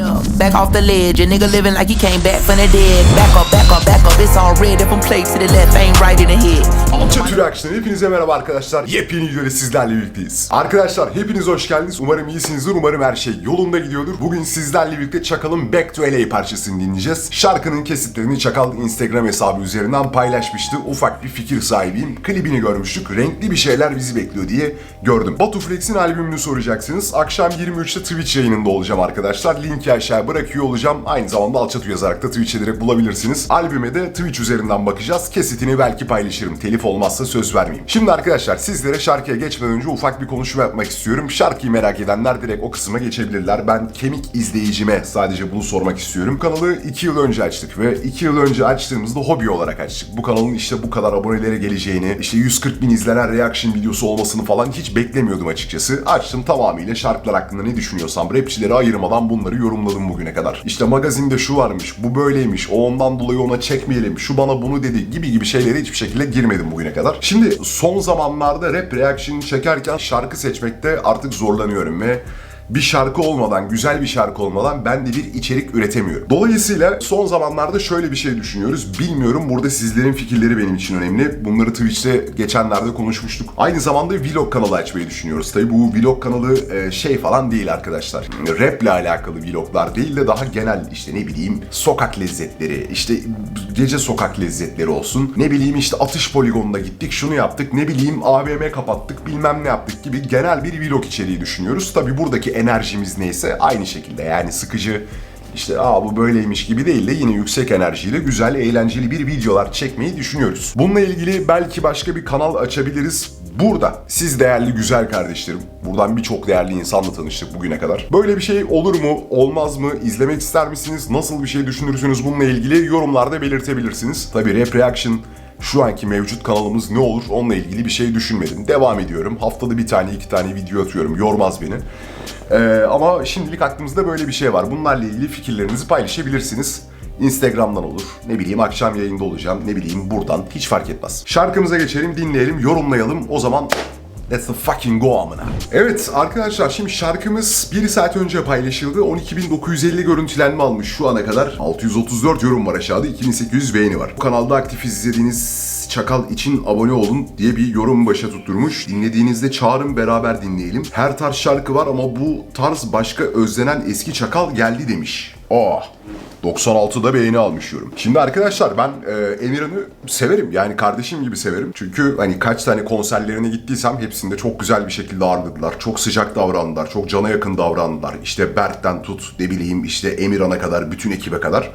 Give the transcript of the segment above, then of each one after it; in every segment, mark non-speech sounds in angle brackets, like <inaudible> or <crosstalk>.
Look, back off the ledge, a nigga living like he came back from the dead. Back up, back up, back up, it's all red. Different plates to the left, ain't right in the head. Alça Tür Action'a hepinize merhaba arkadaşlar. Yepyeni videoda sizlerle birlikteyiz. Arkadaşlar hepiniz hoş geldiniz. Umarım iyisinizdir. Umarım her şey yolunda gidiyordur. Bugün sizlerle birlikte Çakal'ın Back to LA parçasını dinleyeceğiz. Şarkının kesitlerini Çakal Instagram hesabı üzerinden paylaşmıştı. Ufak bir fikir sahibiyim. Klibini görmüştük. Renkli bir şeyler bizi bekliyor diye gördüm. Batu Flex'in albümünü soracaksınız. Akşam 23'te Twitch yayınında olacağım arkadaşlar. Linki aşağı bırakıyor olacağım. Aynı zamanda Alçatu yazarak da Twitch'e direkt bulabilirsiniz. Albüme de Twitch üzerinden bakacağız. Kesitini belki paylaşırım. Telif olmazsa söz vermeyeyim. Şimdi arkadaşlar sizlere şarkıya geçmeden önce ufak bir konuşma yapmak istiyorum. Şarkıyı merak edenler direkt o kısma geçebilirler. Ben kemik izleyicime sadece bunu sormak istiyorum. Kanalı 2 yıl önce açtık ve 2 yıl önce açtığımızda hobi olarak açtık. Bu kanalın işte bu kadar abonelere geleceğini, işte 140 bin izlenen reaction videosu olmasını falan hiç beklemiyordum açıkçası. Açtım tamamıyla şarkılar hakkında ne düşünüyorsam rapçileri ayırmadan bunları yorumladım bugüne kadar. İşte magazinde şu varmış, bu böyleymiş, o ondan dolayı ona çekmeyelim, şu bana bunu dedi gibi gibi şeylere hiçbir şekilde girmedim bugüne kadar. Şimdi son zamanlarda rap reaction çekerken şarkı seçmekte artık zorlanıyorum ve bir şarkı olmadan, güzel bir şarkı olmadan ben de bir içerik üretemiyorum. Dolayısıyla son zamanlarda şöyle bir şey düşünüyoruz. Bilmiyorum burada sizlerin fikirleri benim için önemli. Bunları Twitch'te geçenlerde konuşmuştuk. Aynı zamanda vlog kanalı açmayı düşünüyoruz. Tabii bu vlog kanalı e, şey falan değil arkadaşlar. Rap ile alakalı vloglar değil de daha genel işte ne bileyim sokak lezzetleri, işte gece sokak lezzetleri olsun. Ne bileyim işte atış poligonuna gittik, şunu yaptık, ne bileyim AVM kapattık, bilmem ne yaptık gibi genel bir vlog içeriği düşünüyoruz. Tabii buradaki enerjimiz neyse aynı şekilde yani sıkıcı işte aa bu böyleymiş gibi değil de yine yüksek enerjiyle güzel, eğlenceli bir videolar çekmeyi düşünüyoruz. Bununla ilgili belki başka bir kanal açabiliriz. Burada siz değerli güzel kardeşlerim, buradan birçok değerli insanla tanıştık bugüne kadar. Böyle bir şey olur mu, olmaz mı, izlemek ister misiniz, nasıl bir şey düşünürsünüz bununla ilgili yorumlarda belirtebilirsiniz. Tabii Rap Reaction şu anki mevcut kanalımız ne olur onunla ilgili bir şey düşünmedim. Devam ediyorum. Haftada bir tane iki tane video atıyorum. Yormaz beni. Ee, ama şimdilik aklımızda böyle bir şey var. Bunlarla ilgili fikirlerinizi paylaşabilirsiniz. Instagram'dan olur. Ne bileyim akşam yayında olacağım. Ne bileyim buradan. Hiç fark etmez. Şarkımıza geçelim, dinleyelim, yorumlayalım. O zaman Let's the fucking go amına. Evet arkadaşlar şimdi şarkımız 1 saat önce paylaşıldı. 12.950 görüntülenme almış şu ana kadar. 634 yorum var aşağıda. 2800 beğeni var. Bu kanalda aktif izlediğiniz Çakal için abone olun diye bir yorum başa tutturmuş. Dinlediğinizde çağırın beraber dinleyelim. Her tarz şarkı var ama bu tarz başka özlenen eski Çakal geldi demiş. Oh. 96'da beğeni almış yorum. Şimdi arkadaşlar ben e, Emirhan'ı severim. Yani kardeşim gibi severim. Çünkü hani kaç tane konserlerine gittiysem hepsinde çok güzel bir şekilde ağırladılar. Çok sıcak davrandılar. Çok cana yakın davrandılar. İşte Berk'ten tut ne bileyim işte Emirhan'a kadar bütün ekibe kadar.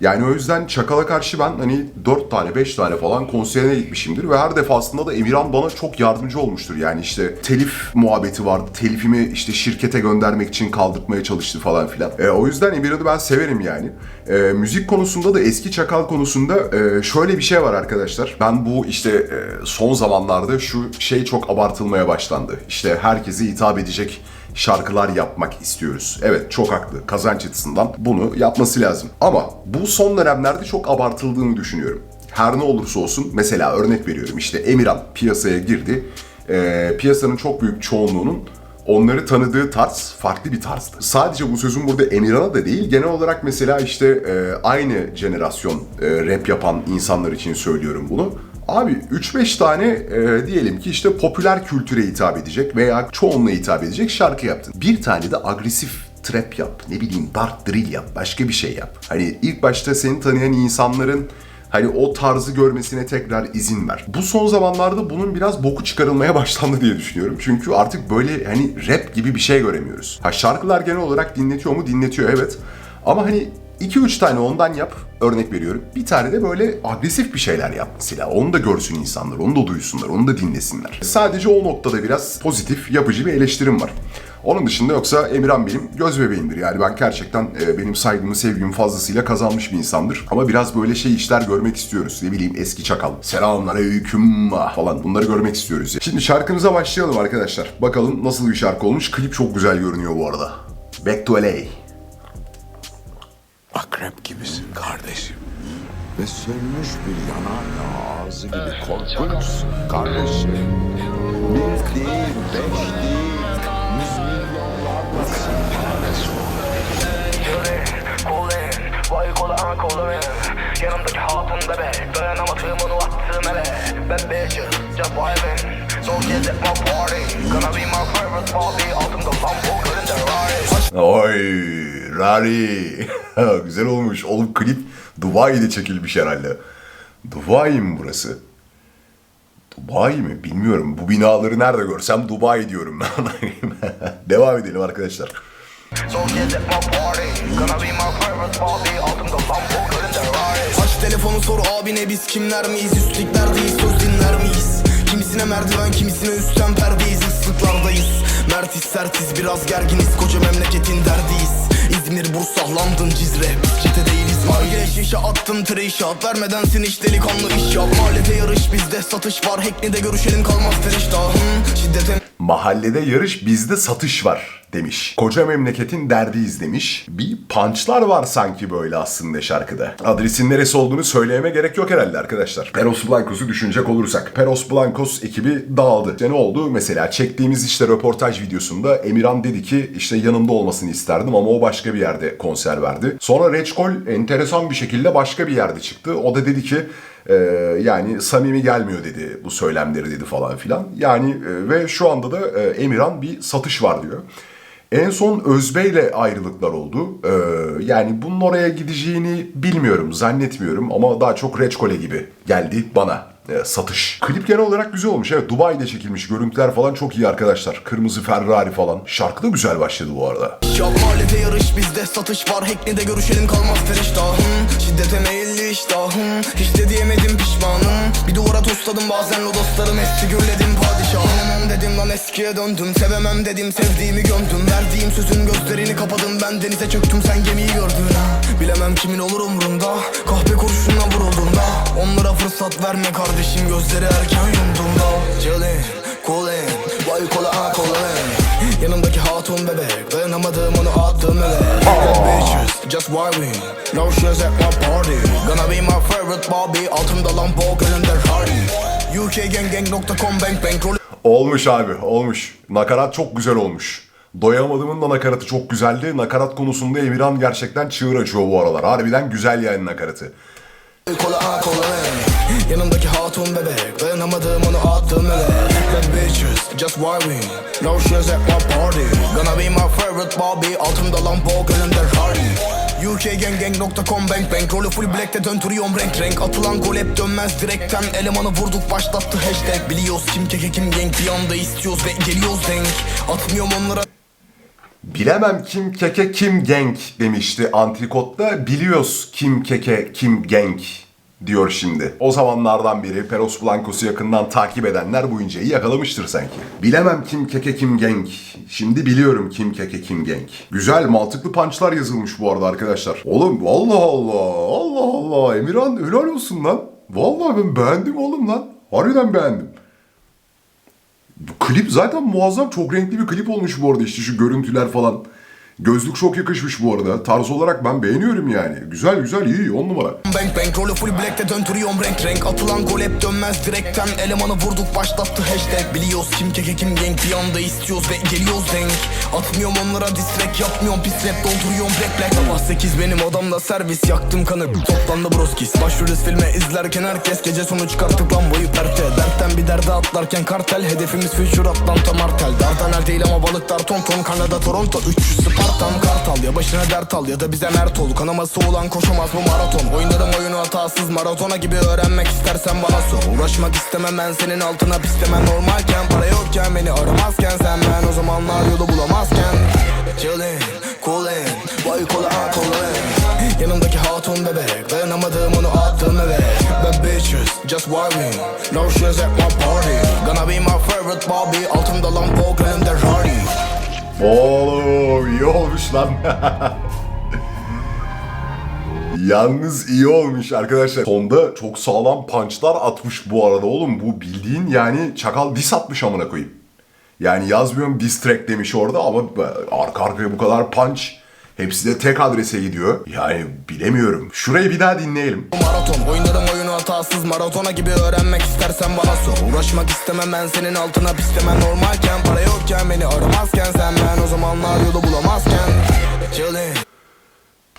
Yani o yüzden Çakal'a karşı ben hani 4 tane 5 tane falan konserine gitmişimdir ve her defasında da Emirhan bana çok yardımcı olmuştur. Yani işte telif muhabbeti vardı. Telifimi işte şirkete göndermek için kaldırtmaya çalıştı falan filan. E, o yüzden Emirhan'ı ben severim yani. E, müzik konusunda da eski Çakal konusunda e, şöyle bir şey var arkadaşlar. Ben bu işte e, son zamanlarda şu şey çok abartılmaya başlandı. İşte herkese hitap edecek şarkılar yapmak istiyoruz. Evet çok haklı. Kazanç açısından bunu yapması lazım. Ama bu son dönemlerde çok abartıldığını düşünüyorum. Her ne olursa olsun mesela örnek veriyorum işte Emirhan piyasaya girdi. Ee, piyasanın çok büyük çoğunluğunun onları tanıdığı tarz farklı bir tarzdı. Sadece bu sözüm burada Emirhan'a da değil, genel olarak mesela işte e, aynı jenerasyon e, rap yapan insanlar için söylüyorum bunu. Abi 3-5 tane e, diyelim ki işte popüler kültüre hitap edecek veya çoğunluğa hitap edecek şarkı yaptın. Bir tane de agresif trap yap, ne bileyim dark drill yap, başka bir şey yap. Hani ilk başta seni tanıyan insanların Hani o tarzı görmesine tekrar izin ver. Bu son zamanlarda bunun biraz boku çıkarılmaya <laughs> başlandı diye düşünüyorum. Çünkü artık böyle hani rap gibi bir şey göremiyoruz. Ha şarkılar genel olarak dinletiyor mu? Dinletiyor evet. Ama hani 2-3 tane ondan yap, örnek veriyorum. Bir tane de böyle agresif bir şeyler yap mesela. Onu da görsün insanlar, onu da duysunlar, onu da dinlesinler. Sadece o noktada biraz pozitif, yapıcı bir eleştirim var. Onun dışında yoksa Emirhan benim göz bebeğimdir. Yani ben gerçekten e, benim saygımı, sevgimi fazlasıyla kazanmış bir insandır. Ama biraz böyle şey işler görmek istiyoruz. Ne bileyim eski çakal. Selamlar aleyküm falan bunları görmek istiyoruz. Şimdi şarkımıza başlayalım arkadaşlar. Bakalım nasıl bir şarkı olmuş. Klip çok güzel görünüyor bu arada. Back to LA. Akrep gibisin kardeşim. Ve sönmüş bir yanarla ağzı gibi korkunçsun kardeşim. Bir değil, beş değil, yüz milyonlarlasın kardeşim. Yanımdaki hatunda be Dayanamadım onu attığım eve Ben bitches just vibing Don't get at my party Gonna be my favorite party Altımda Lambo görünce Rari Oy Rari. <laughs> Güzel olmuş. Oğlum klip Dubai'de çekilmiş herhalde. Dubai mi burası? Dubai mi? Bilmiyorum. Bu binaları nerede görsem Dubai diyorum. <laughs> Devam edelim arkadaşlar. Aç telefonu sor abine biz kimler miyiz Üstlüklerdeyiz söz dinler miyiz Kimisine merdiven kimisine üstten perdeyiz ıslıklardayız Mertiz sertiz biraz gerginiz koca memleketin derdiyiz İzmir, Bursa, London, Cizre. Çete değiliz Arge şişe attım tire şat Vermedensin hiç delikanlı iş yap. Mahallede yarış bizde satış var. Hackney'de görüşelim kalmaz feriştahın Şiddete Mahallede yarış bizde satış var demiş. Koca memleketin derdiyiz demiş. Bir punchlar var sanki böyle aslında şarkıda. Adresin neresi olduğunu söyleyeme gerek yok herhalde arkadaşlar. Peros Blancos'u düşünecek olursak. Peros Blancos ekibi dağıldı. İşte ne oldu? Mesela çektiğimiz işte röportaj videosunda Emirhan dedi ki işte yanımda olmasını isterdim ama o başka bir yerde konser verdi. Sonra Reçkol enteresan bir şekilde başka bir yerde çıktı. O da dedi ki ee, yani samimi gelmiyor dedi bu söylemleri dedi falan filan. Yani e, ve şu anda da e, Emirhan bir satış var diyor. En son Özbey'le ayrılıklar oldu. Ee, yani bunun oraya gideceğini bilmiyorum, zannetmiyorum ama daha çok Reçkole gibi geldi bana e, satış. Klip genel olarak güzel olmuş. Evet Dubai'de çekilmiş. Görüntüler falan çok iyi arkadaşlar. Kırmızı Ferrari falan. Şarkı da güzel başladı bu arada. Yap mahallede yarış bizde satış var Hackney'de görüşelim kalmaz feriştahın Şiddete meyilli iştahım Hiç de diyemedim pişmanım Bir duvara tosladım bazen o dostlarım eski gürledim padişahım dedim lan eskiye döndüm Sevemem dedim sevdiğimi gömdüm Verdiğim sözün gözlerini kapadım Ben denize çöktüm sen gemiyi gördün Bilemem kimin olur umrunda. Kahpe kurşunla vurulduğunda Onlara fırsat verme kardeşim Gözleri erken yumduğunda. Chillin, coolin Vay kola a coolin Yanımdaki hatun bebek Dayanamadım onu attım eve Bad bitches just vibing No shoes at my party. Gonna be my favorite Bobby. Altımda Lambo önümde Hardy. UKGanggang.com bank roll Olmuş abi, olmuş. Nakarat çok güzel olmuş. Doyamadım'ın da nakaratı çok güzeldi. Nakarat konusunda Emirhan gerçekten çığır açıyor bu aralar. Harbiden güzel yani nakaratı. Kola a kola ey. Yanımdaki hatun bebek. Dayanamadım onu attım eve Bad bitches just vibing No shoes at my party. Gonna be my favorite Bobby Altımda Lambo önümde Hardy UKGanggang.com bank bank Rolü full black'te döntürüyorum renk renk. Atılan gol hep dönmez direkten. Elemanı vurduk başlattı hashtag. Biliyoruz kim keke kim gang Bir anda istiyoruz ve geliyoruz denk. Atmıyorum onlara Bilemem kim keke kim genk demişti Antrikot'ta. Biliyoruz kim keke kim genk diyor şimdi. O zamanlardan beri Peros Blancos'u yakından takip edenler bu inceyi yakalamıştır sanki. Bilemem kim keke kim genk. Şimdi biliyorum kim keke kim genk. Güzel mantıklı punchlar yazılmış bu arada arkadaşlar. Oğlum Allah Allah Allah Allah Emirhan helal olsun lan. Vallahi ben beğendim oğlum lan. Harbiden beğendim. Klip zaten muazzam çok renkli bir klip olmuş bu arada işte şu görüntüler falan. Gözlük çok yakışmış bu arada. Tarz olarak ben beğeniyorum yani. Güzel güzel iyi on numara. Bank bank rolü full black'te döntürüyorum renk renk. Atılan gol hep dönmez direkten. Elemanı vurduk başlattı hashtag. Biliyoruz kim keke kim gang Bir anda istiyoruz ve geliyoruz denk. Atmıyorum onlara distrek yapmıyorum. Pis rap Dolduruyorum black black. Sabah 8 benim odamda servis. Yaktım kanı Toplandı broskis. Başlıyoruz filme izlerken herkes Gece sonu çıkarttık lambayı perte. Dertten bir derde atlarken kartel. Hedefimiz future Atlanta martel. Dardanel değil ama balıklar ton ton. Kanada Toronto. 300 Spartan kartal Ya başına dert al ya da bize mert ol. Kanaması olan koşamaz bu maraton. Oynarım oyunu hatasız maratona gibi öğrenmek istersen bana sor. Uğraşmak istemem ben senin altına pislemem. Normalken para yokken beni aramazken Sen ben. O zamanlar yolu bulamazken. Chillin, coolin, vay kola kola. Yanımdaki hatun bebek Dayanamadım onu attım eve. Bad bitches just vibing No shoes at my party. Gonna be my favorite Bobby Altımda Lambo önümde Hardy Oğlum iyi olmuş lan. Yalnız iyi olmuş arkadaşlar. Sonda çok sağlam punchlar atmış bu arada oğlum. Bu bildiğin yani çakal dis atmış amına koyayım. Yani yazmıyorum diss track demiş orada ama arka arkaya bu kadar punch. Hepsi de tek adrese gidiyor. Yani bilemiyorum. Şurayı bir daha dinleyelim. Maraton oynarım oyunu hatasız maratona gibi öğrenmek istersen bana sor Uğraşmak istemem ben senin altına pislemem Normalken para yokken beni aramazken Sen ben o zamanlar yolu bulamazken Chillin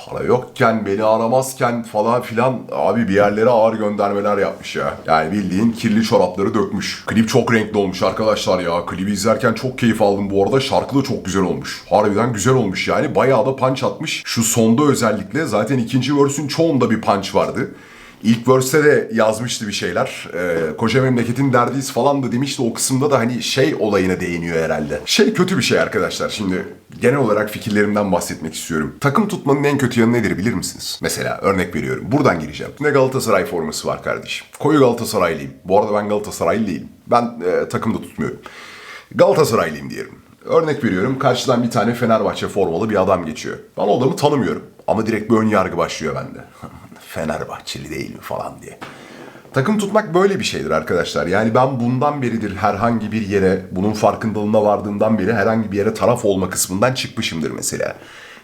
para yokken, beni aramazken falan filan abi bir yerlere ağır göndermeler yapmış ya. Yani bildiğin kirli çorapları dökmüş. Klip çok renkli olmuş arkadaşlar ya. Klibi izlerken çok keyif aldım bu arada. Şarkı da çok güzel olmuş. Harbiden güzel olmuş yani. Bayağı da punch atmış. Şu sonda özellikle zaten ikinci verse'ün çoğunda bir punch vardı. İlk verse'te de yazmıştı bir şeyler. Ee, koca memleketin derdiyiz falan da demişti. O kısımda da hani şey olayına değiniyor herhalde. Şey kötü bir şey arkadaşlar. Şimdi genel olarak fikirlerimden bahsetmek istiyorum. Takım tutmanın en kötü yanı nedir bilir misiniz? Mesela örnek veriyorum. Buradan gireceğim. Ne Galatasaray forması var kardeşim. Koyu Galatasaraylıyım. Bu arada ben Galatasaraylı değilim. Ben e, takımda tutmuyorum. Galatasaraylıyım diyelim. Örnek veriyorum karşıdan bir tane Fenerbahçe formalı bir adam geçiyor. Ben o adamı tanımıyorum. Ama direkt bir ön yargı başlıyor bende. <laughs> Fenerbahçeli değil mi falan diye. Takım tutmak böyle bir şeydir arkadaşlar. Yani ben bundan beridir herhangi bir yere, bunun farkındalığına vardığımdan beri herhangi bir yere taraf olma kısmından çıkmışımdır mesela.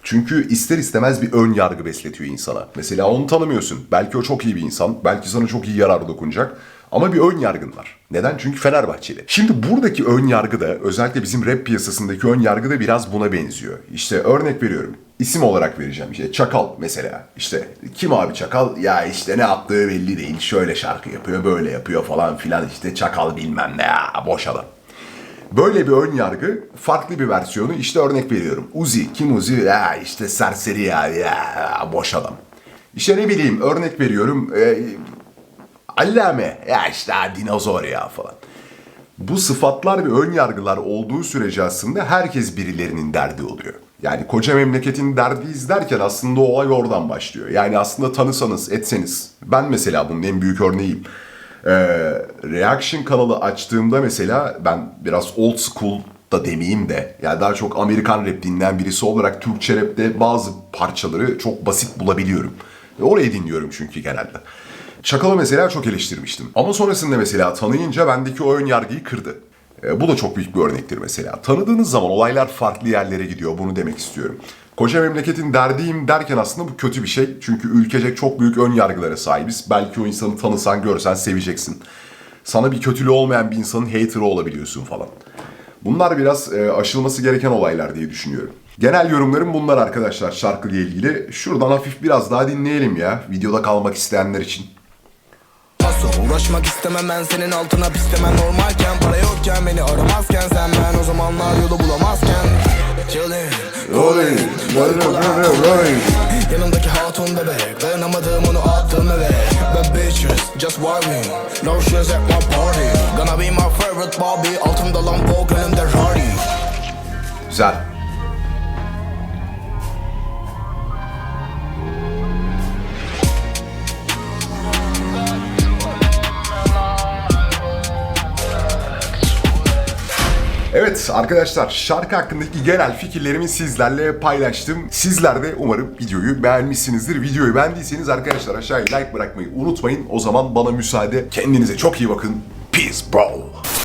Çünkü ister istemez bir ön yargı besletiyor insana. Mesela onu tanımıyorsun. Belki o çok iyi bir insan. Belki sana çok iyi yarar dokunacak. Ama bir ön yargın var. Neden? Çünkü Fenerbahçeli. Şimdi buradaki ön yargı da özellikle bizim rap piyasasındaki ön yargı da biraz buna benziyor. İşte örnek veriyorum. İsim olarak vereceğim. İşte Çakal mesela. İşte kim abi Çakal? Ya işte ne yaptığı belli değil. Şöyle şarkı yapıyor, böyle yapıyor falan filan. İşte Çakal bilmem ne ya boş adam. Böyle bir ön yargı farklı bir versiyonu işte örnek veriyorum. Uzi, kim Uzi? Ya işte serseri ya, ya boş adam. İşte ne bileyim örnek veriyorum. E, Allame ya işte dinozor ya falan. Bu sıfatlar ve ön yargılar olduğu sürece aslında herkes birilerinin derdi oluyor. Yani koca memleketin derdi izlerken aslında olay oradan başlıyor. Yani aslında tanısanız, etseniz. Ben mesela bunun en büyük örneğiyim. Ee, reaction kanalı açtığımda mesela ben biraz old school da demeyeyim de yani daha çok Amerikan rap dinleyen birisi olarak Türkçe rapte bazı parçaları çok basit bulabiliyorum. Orayı dinliyorum çünkü genelde. Çakal'ı mesela çok eleştirmiştim. Ama sonrasında mesela tanıyınca bendeki o ön yargıyı kırdı. E, bu da çok büyük bir örnektir mesela. Tanıdığınız zaman olaylar farklı yerlere gidiyor. Bunu demek istiyorum. Koca memleketin derdiyim derken aslında bu kötü bir şey. Çünkü ülkecek çok büyük ön yargılara sahibiz. Belki o insanı tanısan, görsen seveceksin. Sana bir kötülüğü olmayan bir insanın hater'ı olabiliyorsun falan. Bunlar biraz e, aşılması gereken olaylar diye düşünüyorum. Genel yorumlarım bunlar arkadaşlar şarkıyla ilgili. Şuradan hafif biraz daha dinleyelim ya. Videoda kalmak isteyenler için. Paso Uğraşmak istemem ben senin altına pislemem. Normalken Para yokken beni aramazken sen ben o zamanlar yolu bulamazken. Chillin' Yanımdaki hatun bebek Dayanamadım onu attım eve. Bad bitches just worrying No shoes at my party. Gonna be my favorite Bobby Altımda Lambo önümde Rari. Güzel. Arkadaşlar şarkı hakkındaki genel fikirlerimi sizlerle paylaştım. Sizler de umarım videoyu beğenmişsinizdir. Videoyu beğendiyseniz arkadaşlar aşağıya like bırakmayı unutmayın. O zaman bana müsaade. Kendinize çok iyi bakın. Peace bro.